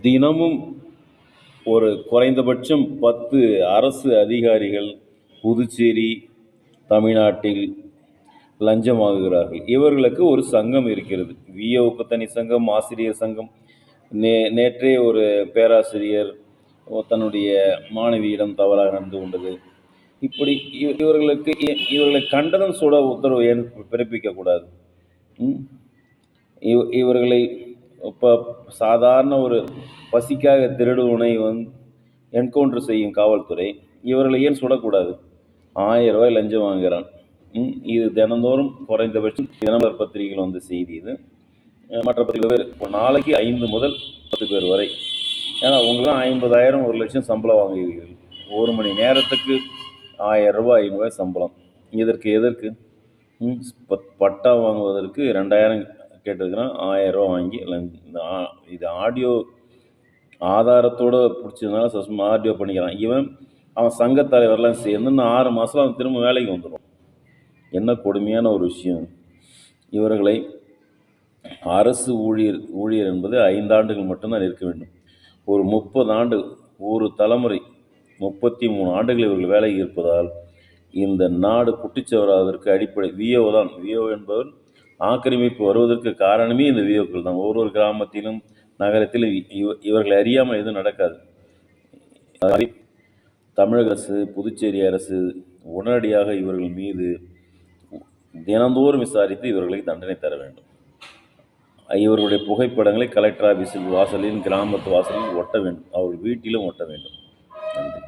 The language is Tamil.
தினமும் ஒரு குறைந்தபட்சம் பத்து அரசு அதிகாரிகள் புதுச்சேரி தமிழ்நாட்டில் லஞ்சமாகுகிறார்கள். இவர்களுக்கு ஒரு சங்கம் இருக்கிறது. விஏஓக்கு தனி சங்கம் ஆசிரியர் சங்கம். நே நேற்றே ஒரு பேராசிரியர் தன்னுடைய மாணவியிடம் தவறாக நடந்து கொண்டது. இப்படி இவர்களுக்கு இ- இவர்களை கண்டனம் சுட உத்தரவு ஏன் பிறப்பிக்கக்கூடாது? இவ இவர்களை இப்போ சாதாரண ஒரு பசிக்காக திருடுவனை வந்து என்கவுண்டர் செய்யும் காவல்துறை இவர்களை ஏன் சுடக்கூடாது? ஆயிரம் ரூபாய் லஞ்சம் வாங்குகிறான் இது தினந்தோறும் குறைந்தபட்சம் தினமலர் பத்திரிகையில் வந்த செய்தி இது. மற்ற பத்து பேர் ஒரு நாளைக்கு ஐந்து முதல் பத்து பேர் வரை. ஏன்னா உங்களாம் ஐம்பதாயிரம் ஒரு லட்சம் சம்பளம் வாங்குகிறீர்கள். ஒரு மணி நேரத்துக்கு ஆயிரம் ரூபாய் ஐநூறுரூவாய் சம்பளம். இதற்கு எதற்கு? ம், பத்- பட்டா வாங்குவதற்கு ரெண்டாயிரம் கேட்டிருக்கிறான் ஆயிரம் ரூபா வாங்கி இந்த ஆ- இது ஆடியோ ஆதாரத்தோட பிடிச்சதுனால சஸ்மா ஆடியோ பண்ணிக்கிறான். இவன் அவன் சங்கத் தலைவர்லாம் சேர்ந்து இன்னும் ஆறு மாதம் அவன் திரும்ப வேலைக்கு வந்துடும் என்ன கொடுமையான ஒரு விஷயம். இவர்களை அரசு ஊழியர் ஊழியர் என்பது ஐந்தாண்டுகள் மட்டும்தான் இருக்க வேண்டும். ஒரு முப்பது ஆண்டு ஒரு தலைமுறை முப்பத்தி மூணு ஆண்டுகள் இவர்கள் வேலைக்கு இருப்பதால் இந்த நாடு குட்டிச்சவராவதற்கு அடிப்படை விஓ தான். விஓ என்பவர் ஆக்கிரமிப்பு வருவதற்கு காரணமே இந்த விஓக்கள் தான். ஒவ்வொரு கிராமத்திலும் நகரத்திலும் இவ- இவர்களை அறியாமல் எதுவும் நடக்காது. தமிழக அரசு புதுச்சேரி அரசு உடனடியாக இவர்கள் மீது தினந்தோறும் விசாரித்து இவர்களை தண்டனை தர வேண்டும். இவர்களுடைய புகைப்படங்களை கலெக்டர் ஆஃபீஸில் வாசலில் கிராமத்து வாசலில் ஒட்ட வேண்டும். அவர்கள் வீட்டிலும் ஒட்ட வேண்டும். நன்றி.